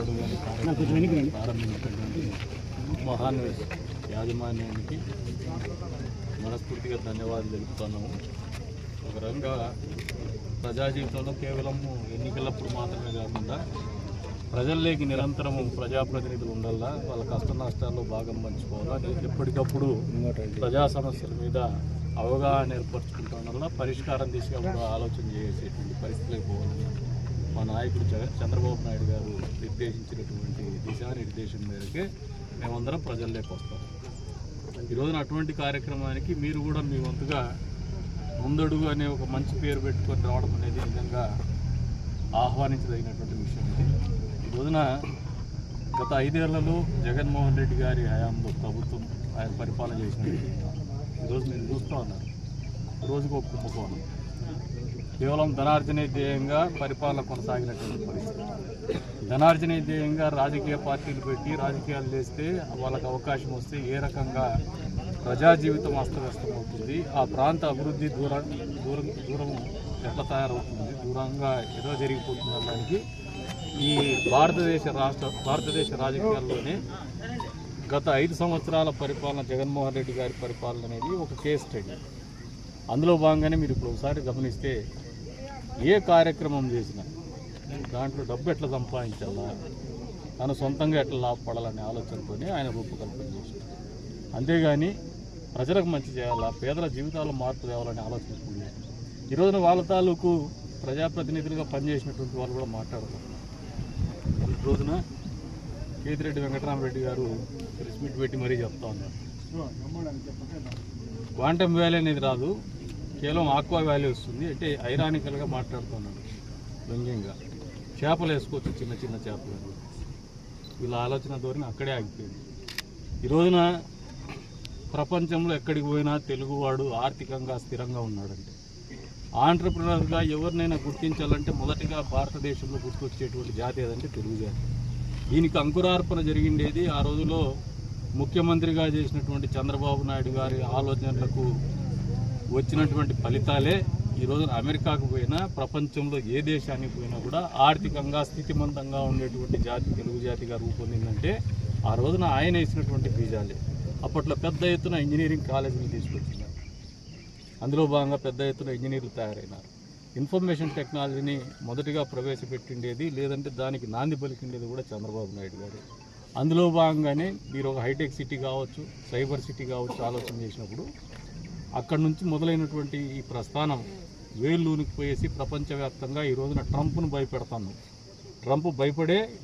అడుగు కార్యక్రమం ప్రారంభించినటువంటి మహాన్ యాజమాన్యానికి మనస్ఫూర్తిగా ధన్యవాదాలు తెలుపుతున్నాము. ఒక రకంగా ప్రజా జీవితంలో కేవలం ఎన్నికలప్పుడు మాత్రమే కాకుండా ప్రజల్లోకి నిరంతరం ప్రజాప్రతినిధులు ఉండాలా వాళ్ళ కష్ట నష్టాల్లో భాగం పంచుకోవాలా ఎప్పటికప్పుడు ప్రజా సమస్యల మీద అవగాహన ఏర్పరచుకుంటాం వల్ల పరిష్కారం దిశగా కూడా ఆలోచన చేసేటువంటి పరిస్థితులకు పోవాలి మా నాయకుడు చంద్రబాబు నాయుడు గారు నిర్దేశించినటువంటి దిశానిర్దేశం మేరకే మేమందరం ప్రజల్లోకి వస్తాం. ఈరోజున అటువంటి కార్యక్రమానికి మీరు కూడా మీ వంతుగా ముందడుగు అనే ఒక మంచి పేరు పెట్టుకొని రావడం అనేది నిజంగా ఆహ్వానించదగినటువంటి విషయం ఇది. ఈ రోజున గత ఐదేళ్ళలో జగన్మోహన్ రెడ్డి గారి హయాంలో ప్రభుత్వం ఆయన పరిపాలన చేసినట్టు. ఈరోజు మీరు చూస్తూ ఉన్నారు. రోజుకు ఒక కుంభకోణం. కేవలం ధనార్జనే ధ్యేయంగా పరిపాలన కొనసాగినటువంటి పరిస్థితి. ధనార్జనే ధ్యేయంగా రాజకీయ పార్టీలు పెట్టి రాజకీయాలు చేస్తే వాళ్ళకి అవకాశం వస్తే ఏ రకంగా ప్రజా జీవితం అస్తవ్యస్తం అవుతుంది ఆ ప్రాంత అభివృద్ధి దూరం దూరం దూరం ఎట్లా తయారవుతుంది దూరంగా ఏదో జరిగిపోతుంది అనడానికి ఈ భారతదేశ రాష్ట్ర భారతదేశ రాజకీయాల్లోనే గత ఐదు సంవత్సరాల పరిపాలన జగన్మోహన్ రెడ్డి గారి పరిపాలన అనేది ఒక కేస్ స్టడీ అందులో భాగంగానే మీరు ఇప్పుడు ఒకసారి గమనిస్తే ఏ కార్యక్రమం చేసినా దాంట్లో డబ్బు ఎట్లా సంపాదించాలా? తను సొంతంగా ఎట్లా లాభపడాలనే ఆలోచనతోనే ఆయన రూపకల్పన చేశారు అంతేగాని ప్రజలకు మంచి చేయాలా? పేదల జీవితాల్లో మార్పు తేవాలనే ఆలోచన. ఈ రోజున వాళ్ళ తాలూకు ప్రజాప్రతినిధులుగా పనిచేసినటువంటి వాళ్ళు కూడా మాట్లాడతారు. ఈ రోజున కేతిరెడ్డి వెంకటరామరెడ్డి గారు ప్రెస్ మీట్ పెట్టి మరీ చెప్తా ఉన్నారు. క్వాంటమ్ వ్యాలీ అనేది రాదు. కేవలం ఆక్వా వ్యాల్యూ వస్తుంది. అంటే ఐరానికల్గా మాట్లాడుతున్నాడు వ్యంగ్యంగా. చేపలు వేసుకోవచ్చు చిన్న చిన్న చేపలు వీళ్ళ ఆలోచన ధోరణి అక్కడే ఆగిపోయింది. ఈ రోజున ప్రపంచంలో ఎక్కడికి పోయినా తెలుగువాడు ఆర్థికంగా స్థిరంగా ఉన్నాడంటే ఆంటర్ప్రినర్గా ఎవరినైనా గుర్తించాలంటే మొదటిగా భారతదేశంలో గుర్తొచ్చేటువంటి జాతి ఏదంటే తెలుగు జాతి. దీనికి అంకురార్పణ జరిగిండేది ఆ రోజులో ముఖ్యమంత్రిగా చేసినటువంటి చంద్రబాబు నాయుడు గారి ఆలోచనలకు వచ్చినటువంటి ఫలితాలే ఈ రోజున అమెరికాకు పోయినా ప్రపంచంలో ఏ దేశానికి పోయినా కూడా ఆర్థికంగా స్థితిమంతంగా ఉండేటువంటి జాతి తెలుగు జాతిగా రూపొందిందంటే ఆ రోజున ఆయన వేసినటువంటి బీజాలే. అప్పట్లో పెద్ద ఎత్తున ఇంజనీరింగ్ కాలేజీలు తీసుకొచ్చినారు. అందులో భాగంగా పెద్ద ఎత్తున ఇంజనీర్లు తయారైనారు. ఇన్ఫర్మేషన్ టెక్నాలజీని మొదటిగా ప్రవేశపెట్టిండేది లేదంటే దానికి నాంది పలికిండేది కూడా చంద్రబాబు నాయుడు గారు. అందులో భాగంగానే మీరు ఒక హైటెక్ సిటీ కావచ్చు సైబర్ సిటీ కావచ్చు ఆలోచన చేసినప్పుడు అక్కడి నుంచి మొదలైనటువంటి ఈ ప్రస్థానం వేళ్ళూనికి పోయేసి ప్రపంచవ్యాప్తంగా ఈ రోజున ట్రంప్ను భయపెడతాను. ట్రంప్ భయపడే